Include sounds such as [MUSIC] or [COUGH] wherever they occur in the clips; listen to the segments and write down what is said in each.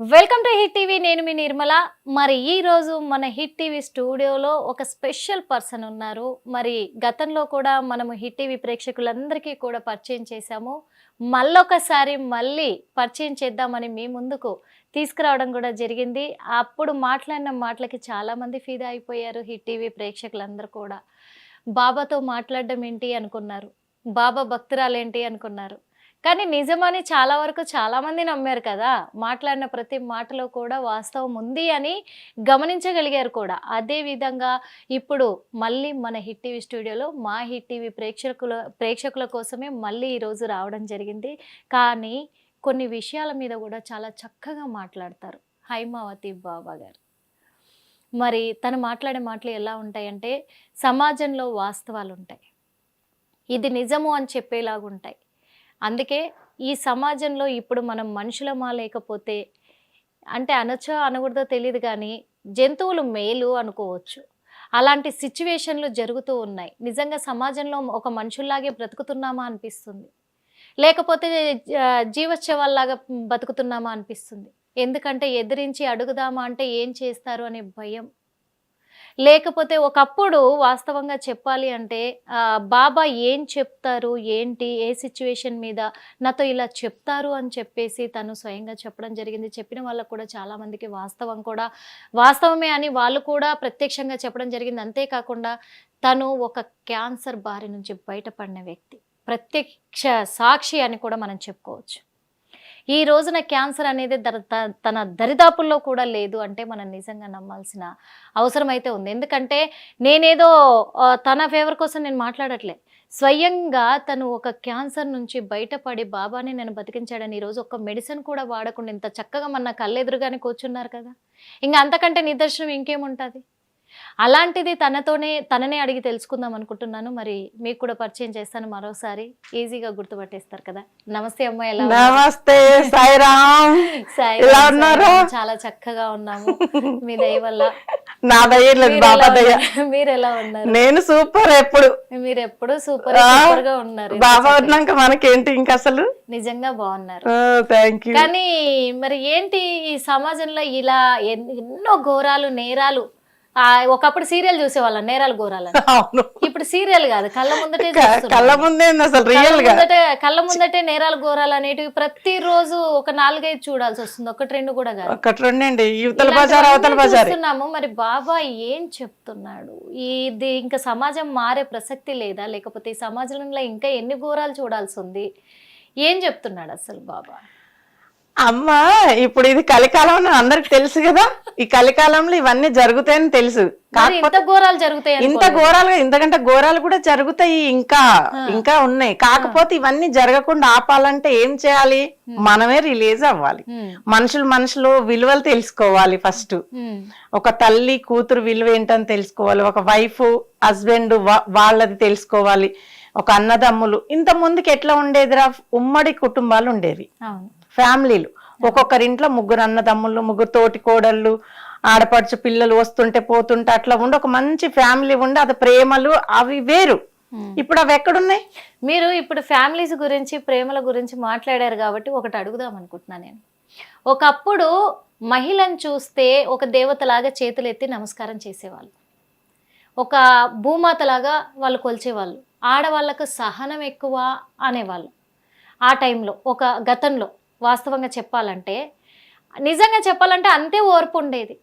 Welcome to hit TV నేను మీ నిర్మల. మరి ఈరోజు మన హిట్ టీవీ స్టూడియోలో ఒక స్పెషల్ పర్సన్ ఉన్నారు. మరి గతంలో కూడా మనము హిట్ టీవీ ప్రేక్షకులందరికీ కూడా పరిచయం చేశాము. మళ్ళొకసారి మళ్ళీ పరిచయం చేద్దామని మీ ముందుకు తీసుకురావడం కూడా జరిగింది. అప్పుడు మాట్లాడిన మాటలకి చాలామంది ఫిదా అయిపోయారు హిట్ టీవీ ప్రేక్షకులందరూ కూడా. బాబాతో మాట్లాడడం ఏంటి అనుకున్నారు? బాబా భక్తురాలేంటి అనుకున్నారు? కానీ నిజమని చాలా వరకు చాలామంది నమ్మారు కదా. మాట్లాడిన ప్రతి మాటలో కూడా వాస్తవం ఉంది అని గమనించగలిగారు కూడా. అదే విధంగా ఇప్పుడు మళ్ళీ మన హిట్ టీవీ స్టూడియోలో మా హిట్ టీవీ ప్రేక్షకుల ప్రేక్షకుల కోసమే మళ్ళీ ఈరోజు రావడం జరిగింది. కానీ కొన్ని విషయాల మీద కూడా చాలా చక్కగా మాట్లాడతారు. హైమావతి బాబా గారు. మరి తను మాట్లాడే మాటలు ఎలా ఉంటాయంటే సమాజంలో వాస్తవాలు ఉంటాయి ఇది నిజము అని చెప్పేలాగా ఉంటాయి అందుకే ఈ సమాజంలో ఇప్పుడు మనం మనుషులమా లేకపోతే అంటే అనొచ్చో అనకూడదో తెలియదు కానీ జంతువులు మేలు అనుకోవచ్చు. అలాంటి సిచ్యువేషన్లు జరుగుతూ ఉన్నాయి. నిజంగా సమాజంలో ఒక మనుషుల్లాగే బ్రతుకుతున్నామా అనిపిస్తుంది. లేకపోతే ఆ, జీవోత్సవాల్లాగా బతుకుతున్నామా అనిపిస్తుంది. ఎందుకంటే ఎదిరించి అడుగుదామా అంటే ఏం చేస్తారు అనే భయం లేకపోతే ఒకప్పుడు వాస్తవంగా చెప్పాలి అంటే బాబా ఏం చెప్తారు? ఏంటి? ఏ సిచ్యువేషన్ మీద నాతో ఇలా చెప్తారు? అని చెప్పేసి తను స్వయంగా చెప్పడం జరిగింది. చెప్పిన వాళ్ళకు కూడా చాలామందికి వాస్తవం కూడా వాస్తవమే అని వాళ్ళు కూడా ప్రత్యక్షంగా చెప్పడం జరిగింది. అంతేకాకుండా తను ఒక క్యాన్సర్ బారి నుంచి బయటపడిన వ్యక్తి ప్రత్యక్ష సాక్షి అని కూడా మనం చెప్పుకోవచ్చు. ఈ రోజున క్యాన్సర్ అనేది తన దరిదాపుల్లో కూడా లేదు అంటే మనం నిజంగా నమ్మాల్సిన అవసరం అయితే ఉంది. ఎందుకంటే నేనేదో తన ఫేవర్ కోసం నేను మాట్లాడట్లే. స్వయంగా తను ఒక క్యాన్సర్ నుంచి బయటపడి బాబాని నేను బతికించాడని ఈరోజు ఒక మెడిసిన్ కూడా వాడకుండా ఇంత చక్కగా మన కళ్ళెదురుగానే కూర్చున్నారు కదా. ఇంకా అంతకంటే నిదర్శనం ఇంకేముంటుంది? అలాంటిది తనతోనే తననే అడిగి తెలుసుకుందాం అనుకుంటున్నాను. మరి మీకు కూడా పరిచయం చేస్తాను మరోసారి. ఈజీగా గుర్తుపట్టేస్తారు కదా. నమస్తే అమ్మాయి ఎలా? నమస్తే సాయిరామ్. సాయి ఎలా ఉన్నారు? చాలా చక్కగా ఉన్నాము. మీ దయ వల్ల. నా దయ మీరు బాబా ఎలా దయ. ఉన్నారు? మీరు ఎలా ఉన్నారు? నేను సూపర్ ఎప్పుడు. మీరు ఎప్పుడు సూపర్గా ఉన్నారు. బాబా ఉన్నాక మనకేంటి ఇంకా అసలు? నిజంగా బాగున్నారు. థ్యాంక్ యూ కానీ మరి ఏంటి ఈ సమాజంలో ఇలా ఎన్- ఎన్నో ఘోరాలు నేరాలు ఒకప్పుడు సీరియల్ చూసేవాళ్ళం నేరాలు ఘోరాలని. [LAUGHS] అవును. ఇప్పుడు సీరియల్ కాదు కళ్ళ ముందటే. కళ్ళ ముందే అసలు కళ్ళ రియల్ ముందటే కళ్ళ ముందటే నేరాలు ఘోరాలు అనేటివి ప్రతిరోజు ఒక నాలుగైదు చూడాల్సి వస్తుంది ఒకటి రెండు కూడా కాదు. ఒకటి రెండండి యువతల బజార్ అవతల బజార్. చూస్తున్నాము మరి బాబా ఏం చెప్తున్నాడు? ఇది ఇంకా సమాజం మారే ప్రసక్తి లేదా? లేకపోతే ఈ సమాజంలో ఇంకా ఎన్ని ఘోరాలు చూడాల్సి ఉంది? ఏం చెప్తున్నాడు అసలు బాబా? అమ్మ ఇప్పుడు ఇది కలికాలం అందరికి తెలుసు కదా. ఈ కలికాలంలో ఇవన్నీ జరుగుతాయని తెలుసు. మరి ఇంత ఘోరాలు జరుగుతాయి ఇంత ఇంతకంటే ఘోరాలు కూడా జరుగుతాయి ఇంకా ఇంకా ఉన్నాయి. కాకపోతే ఇవన్నీ జరగకుండా ఆపాలంటే ఏం చేయాలి? మనమే రిలీజ్ అవ్వాలి. మనుషులు మనుషులు విలువలు తెలుసుకోవాలి ఫస్ట్. ఒక తల్లి కూతురు విలువ ఏంటని తెలుసుకోవాలి. ఒక వైఫ్ హస్బెండ్ వాళ్ళది తెలుసుకోవాలి. ఒక అన్నదమ్ములు. ఇంత ముందుకి ఎట్లా ఉండేదిరా? ఉమ్మడి కుటుంబాలు ఉండేవి. ఫ్యామిలీలు. ఒక్కొక్కరింట్లో ముగ్గురు అన్నదమ్ములు ముగ్గురు తోటి కోడళ్ళు ఆడపడుచు పిల్లలు వస్తుంటే పోతుంటే అట్లా ఉండి ఒక మంచి ఫ్యామిలీ ఉండి అది ప్రేమలు అవి వేరు. ఉమ్. ఇప్పుడు అవి ఎక్కడున్నాయి? మీరు ఇప్పుడు ఫ్యామిలీస్ గురించి ప్రేమల గురించి మాట్లాడారు కాబట్టి ఒకటి అడుగుదాం అనుకుంటున్నా నేను. ఒకప్పుడు మహిళను చూస్తే ఒక దేవతలాగా చేతులెత్తి నమస్కారం చేసేవాళ్ళు. ఒక భూమాతలాగా వాళ్ళు కొలిచేవాళ్ళు. ఆడవాళ్ళకు సహనం ఎక్కువ అనేవాళ్ళు. ఆ టైంలో ఒక గతంలో. వాస్తవంగా చెప్పాలంటే నిజంగా చెప్పాలంటే అంతే ఓర్పు ఉండేది.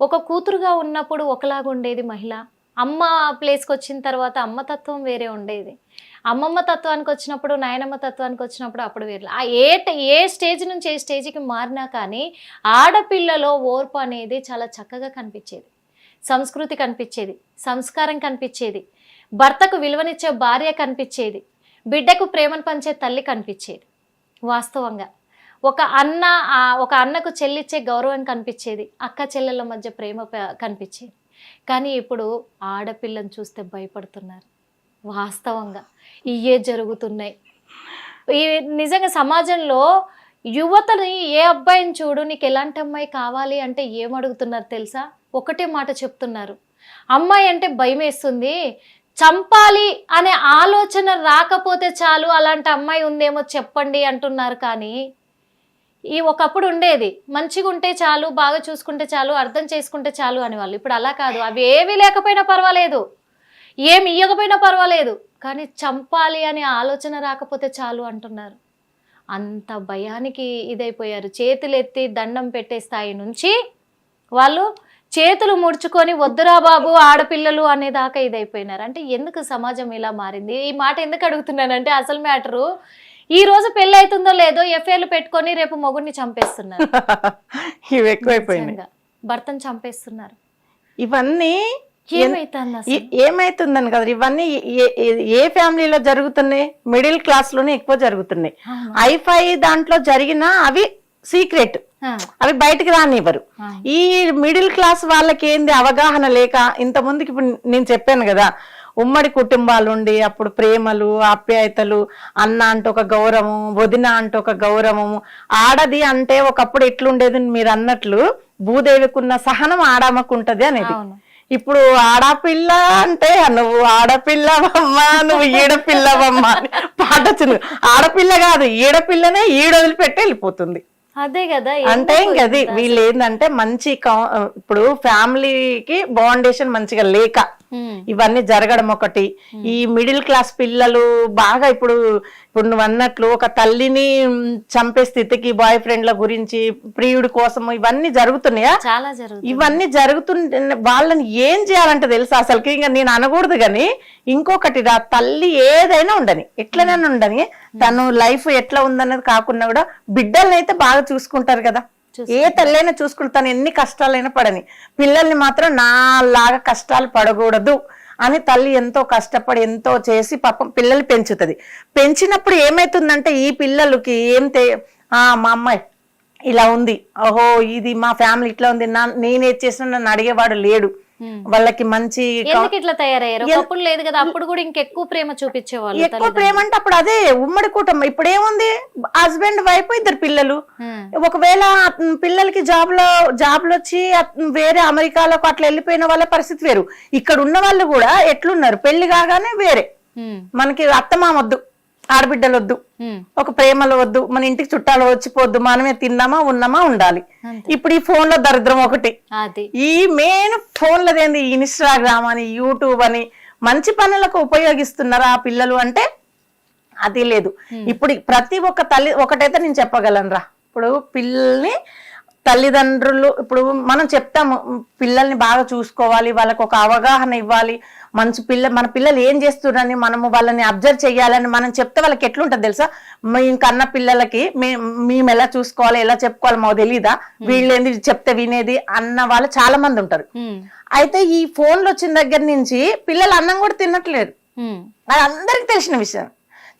ఒక కూతురుగా ఉన్నప్పుడు ఒకలాగా ఉండేది మహిళ. అమ్మ ప్లేస్కి వచ్చిన తర్వాత అమ్మ తత్వం వేరే ఉండేది. అమ్మమ్మ తత్వానికి వచ్చినప్పుడు నాయనమ్మ తత్వానికి వచ్చినప్పుడు అప్పుడు వేరే. ఆ ఏ ఏ స్టేజ్ నుంచి ఏ స్టేజ్కి మారినా కానీ ఆడపిల్లలో ఓర్పు అనేది చాలా చక్కగా కనిపించేది. సంస్కృతి కనిపించేది సంస్కారం కనిపించేది భర్తకు విలువనిచ్చే భార్య కనిపించేది బిడ్డకు ప్రేమను పంచే తల్లి కనిపించేది. వాస్తవంగా ఒక అన్న ఒక అన్నకు చెల్లిచ్చే గౌరవం కనిపించేది అక్క చెల్లెల మధ్య ప్రేమ కనిపించేది. కానీ ఇప్పుడు ఆడపిల్లని చూస్తే భయపడుతున్నారు వాస్తవంగా. ఇవే జరుగుతున్నాయి. ఈ నిజంగా సమాజంలో యువతని ఏ అబ్బాయిని చూడు నీకు ఎలాంటి అమ్మాయి కావాలి అంటే ఏం అడుగుతున్నారు తెలుసా? ఒకటే మాట చెప్తున్నారు. అమ్మాయి అంటే భయం వేస్తుంది చంపాలి అనే ఆలోచన రాకపోతే చాలు అలాంటి అమ్మాయి ఉందేమో చెప్పండి అంటున్నారు కానీ ఈ ఒకప్పుడు ఉండేది. మంచిగా ఉంటే చాలు బాగా చూసుకుంటే చాలు అర్థం చేసుకుంటే చాలు అనేవాళ్ళు ఇప్పుడు అలా కాదు. అవి ఏమీ లేకపోయినా పర్వాలేదు. ఏమి ఇవ్వకపోయినా పర్వాలేదు. కానీ చంపాలి అనే ఆలోచన రాకపోతే చాలు అంటున్నారు. అంత భయానికి ఇదైపోయారు. చేతులు ఎత్తి దండం పెట్టే స్థాయి నుంచి వాళ్ళు చేతులు ముడుచుకొని వద్దురా బాబు ఆడపిల్లలు అనేదాకా ఇదైపోయినారు. అంటే ఎందుకు సమాజం ఇలా మారింది? ఈ మాట ఎందుకు అడుగుతున్నానంటే అసలు మ్యాటరు ఈ రోజు పెళ్ళి అవుతుందో లేదో ఎఫ్ఐఆర్లు పెట్టుకొని రేపు మొగుడిని చంపేస్తున్నారు. [LAUGHS] ఇవి. భర్తను చంపేస్తున్నారు. ఇవన్నీ ఏమైతుందని కదా. ఇవన్నీ ఏ- ఫ్యామిలీలో జరుగుతున్నాయి? మిడిల్ క్లాస్లోనే ఎక్కువ జరుగుతున్నాయి. ఐఫై దాంట్లో జరిగిన అవి సీక్రెట్. అవి బయటికి రానివ్వరు. ఈ మిడిల్ క్లాస్ వాళ్ళకి ఏంది అవగాహన లేక ఇంత ముందుకి ఇప్పుడు నేను చెప్పాను కదా ఉమ్మడి కుటుంబాలు ఉండి అప్పుడు ప్రేమలు ఆప్యాయతలు అన్న అంటే ఒక గౌరవం వదిన అంటే ఒక గౌరవము. ఆడది అంటే ఒకప్పుడు ఎట్లుండేది మీరు అన్నట్లు భూదేవికున్న సహనం ఆడామకుంటది అనేది. ఇప్పుడు ఆడపిల్ల అంటే నువ్వు ఆడపిల్లవమ్మా నువ్వు ఈడపిల్లవమ్మా అని పాట వచ్చింది. ఆడపిల్ల కాదు ఈడపిల్లనే ఈడొదిలిపెట్టి వెళ్ళిపోతుంది. అదే కదా అంటే ఎందుకు ఇంక అది ఇంత వీళ్ళు ఏంటంటే మంచి ఇప్పుడు ఫ్యామిలీకి బౌండేషన్ మంచిగా లేక ఇవన్నీ జరగడం ఒకటి. ఈ మిడిల్ క్లాస్ పిల్లలు బాగా ఇప్పుడు ఇప్పుడు నువ్వు అన్నట్లు ఒక తల్లిని చంపే స్థితికి బాయ్ ఫ్రెండ్ల గురించి ప్రియుడి కోసం ఇవన్నీ జరుగుతున్నాయా? చాలా జరుగుతుంది ఇవన్నీ జరుగుతుంటే వాళ్ళని ఏం చేయాలంటే తెలుసా అసలుకి? ఇంకా నేను అనకూడదు కానీ ఇంకొకటి రా తల్లి ఏదైనా ఉండని ఎట్లనైనా ఉండని తను లైఫ్ ఎట్లా ఉందన్నది కాకుండా కూడా బిడ్డల్ని అయితే బాగా చూసుకుంటారు కదా. ఏ తల్లైనా చూసుకుంటారు తను ఎన్ని కష్టాలైనా పడని. పిల్లల్ని మాత్రం నా లాగా కష్టాలు పడకూడదు అని తల్లి ఎంతో కష్టపడి ఎంతో చేసి పాపం పిల్లలు పెంచుతుంది. పెంచినప్పుడు ఏమైతుందంటే ఈ పిల్లలకి ఏం తే ఆ మా అమ్మాయి ఇలా ఉంది. ఓహో ఇది మా ఫ్యామిలీ ఇట్లా ఉంది. నా నేనేది చేసినా నన్ను అడిగేవాడు లేడు. వాళ్ళకి మంచి ఇట్లా తయారయ్యారు? ఒకప్పుడు లేదు కదా అప్పుడు కూడా ఇంకెక్కువ ప్రేమ చూపించేవాళ్ళు ఎక్కువ ప్రేమ అంటే అప్పుడు అదే ఉమ్మడి కుటుంబం. ఇప్పుడు ఏముంది హస్బెండ్ వైఫ్ ఇద్దరు పిల్లలు. ఒకవేళ పిల్లలకి జాబ్లో జాబ్లు వచ్చి వేరే అమెరికాలకు అట్లా వెళ్ళిపోయిన వాళ్ళ పరిస్థితి వేరు. ఇక్కడ ఉన్న వాళ్ళు కూడా ఎట్లున్నారు? పెళ్ళి కాగానే వేరే. మనకి అత్తమామ వద్దు ఆడబిడ్డలు వద్దు ఒక ప్రేమలు వద్దు. మన ఇంటికి చుట్టాలు వచ్చిపోద్దు మనమే తిన్నామా ఉన్నామా ఉండాలి. ఇప్పుడు ఈ ఫోన్లో దరిద్రం ఒకటి. ఈ మెయిన్ ఫోన్లదేంది ఇన్స్టాగ్రామ్ అని యూట్యూబ్ అని మంచి పనులకు ఉపయోగిస్తున్నారా ఆ పిల్లలు అంటే అది లేదు. ఇప్పుడు ప్రతి ఒక్క తల్లి ఒకటైతే నేను చెప్పగలను రా. ఇప్పుడు పిల్లల్ని తల్లిదండ్రులు ఇప్పుడు మనం చెప్తాము పిల్లల్ని బాగా చూసుకోవాలి వాళ్ళకి ఒక అవగాహన ఇవ్వాలి. మంచి పిల్ల మన పిల్లలు ఏం చేస్తున్నారని మనము వాళ్ళని అబ్జర్వ్ చేయాలని మనం చెప్తే వాళ్ళకి ఎట్లుంటది తెలుసా? మేము కన్న పిల్లలకి మే- మేము ఎలా చూసుకోవాలి ఎలా చెప్పుకోవాలి మాకు తెలీదా? వీళ్ళేంది చెప్తే వినేది అన్న వాళ్ళు చాలా మంది ఉంటారు అయితే ఈ ఫోన్లు వచ్చిన దగ్గర నుంచి పిల్లలు అన్నం కూడా తినట్లేరు ఉమ్, అది అందరికి తెలిసిన విషయం.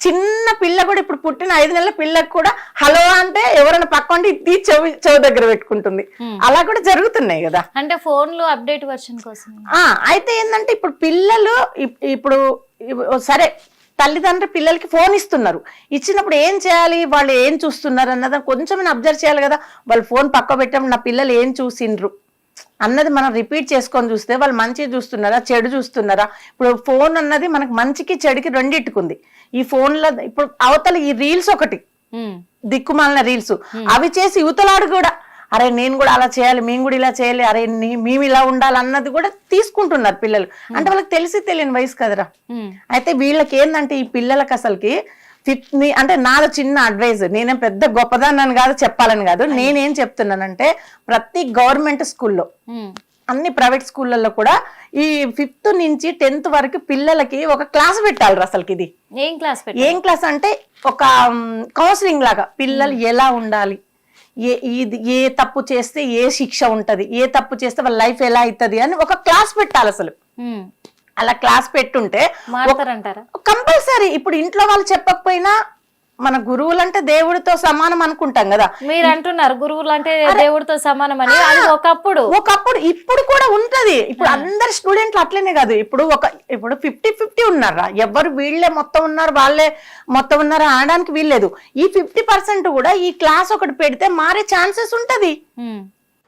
చిన్న పిల్ల కూడా ఇప్పుడు పుట్టిన ఐదు నెలల పిల్లకు కూడా హలో అంటే ఎవరైనా పక్కండి ఇది చెవి చెవి దగ్గర పెట్టుకుంటుంది. అలా కూడా జరుగుతున్నాయి కదా. అంటే ఫోన్లు అప్డేట్ వర్షన్ కోసం. ఆ అయితే ఏంటంటే ఇప్పుడు పిల్లలు ఇప్- ఇప్పుడు సరే తల్లిదండ్రులు పిల్లలకి ఫోన్ ఇస్తున్నారు. ఇచ్చినప్పుడు ఏం చేయాలి? వాళ్ళు ఏం చూస్తున్నారు అన్నది కొంచెం అబ్జర్వ్ చేయాలి కదా. వాళ్ళు ఫోన్ పక్క పెట్టడం నా పిల్లలు ఏం చూసిండ్రు? అన్నది మనం రిపీట్ చేసుకొని చూస్తే వాళ్ళు మంచి చూస్తున్నారా చెడు చూస్తున్నారా? ఇప్పుడు ఫోన్ అన్నది మనకు మంచికి చెడుకి రెండిట్టుకుంది ఈ ఫోన్లో ఇప్పుడు అవతల ఈ రీల్స్ ఒకటి. దిక్కుమాలిన రీల్స్. అవి చేసి యువతలాడు కూడా అరే నేను కూడా అలా చేయాలి మేము కూడా ఇలా చేయాలి అరే మేము ఇలా ఉండాలి అన్నది కూడా తీసుకుంటున్నారు పిల్లలు. అంటే వాళ్ళకి తెలిసి తెలియని వయసు కదరా. అయితే వీళ్ళకి ఏంటంటే ఈ పిల్లలకి అసలుకి ఫిఫ్త్ అంటే నాది చిన్న అడ్వైజ్. నేనేం పెద్ద గొప్పదాన్ని కాదు చెప్పాలని కాదు. నేనేం చెప్తున్నానంటే ప్రతి గవర్నమెంట్ స్కూల్లో అన్ని ప్రైవేట్ స్కూళ్ళల్లో కూడా ఈ ఫిఫ్త్ నుంచి టెన్త్ వరకు పిల్లలకి ఒక క్లాస్ పెట్టాలి అసలుకి ఇది. ఏం క్లాస్ ఏం క్లాస్ అంటే ఒక కౌన్సిలింగ్ లాగా. పిల్లలు ఎలా ఉండాలి? ఏ ఇది ఏ తప్పు చేస్తే ఏ శిక్ష ఉంటది? ఏ తప్పు చేస్తే వాళ్ళ లైఫ్ ఎలా అవుతుంది అని ఒక క్లాస్ పెట్టాలి అసలు. అలా క్లాస్ పెట్టుంటే కంపల్సరీ ఇప్పుడు ఇంట్లో వాళ్ళు చెప్పకపోయినా మన గురువులు అంటే దేవుడితో సమానం అనుకుంటాం కదా. మీరు అంటున్నారు గురువులు అంటే దేవుడితో సమానం అని. అది ఒకప్పుడు. ఒకప్పుడు ఇప్పుడు కూడా ఉంటది. ఇప్పుడు అందరు స్టూడెంట్లు అట్లనే కాదు. ఇప్పుడు ఒక ఇప్పుడు ఫిఫ్టీ ఫిఫ్టీ ఉన్నారా? ఎవరు వీళ్ళే మొత్తం ఉన్నారు వాళ్ళే మొత్తం ఉన్నారు అనడానికి వీల్లేదు. ఈ ఫిఫ్టీ పర్సెంట్ కూడా ఈ క్లాస్ ఒకటి పెడితే మారే ఛాన్సెస్ ఉంటది.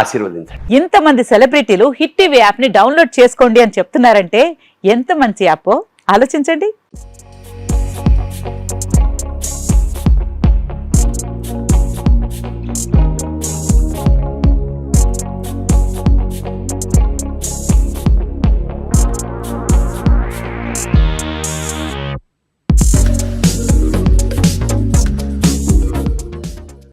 ఆశీర్వదించండి. ఇంతమంది సెలబ్రిటీలు హిట్ టీవీ యాప్ని డౌన్లోడ్ చేసుకోండి అని చెప్తున్నారంటే ఎంత మంచి యాప్? ఆలోచించండి.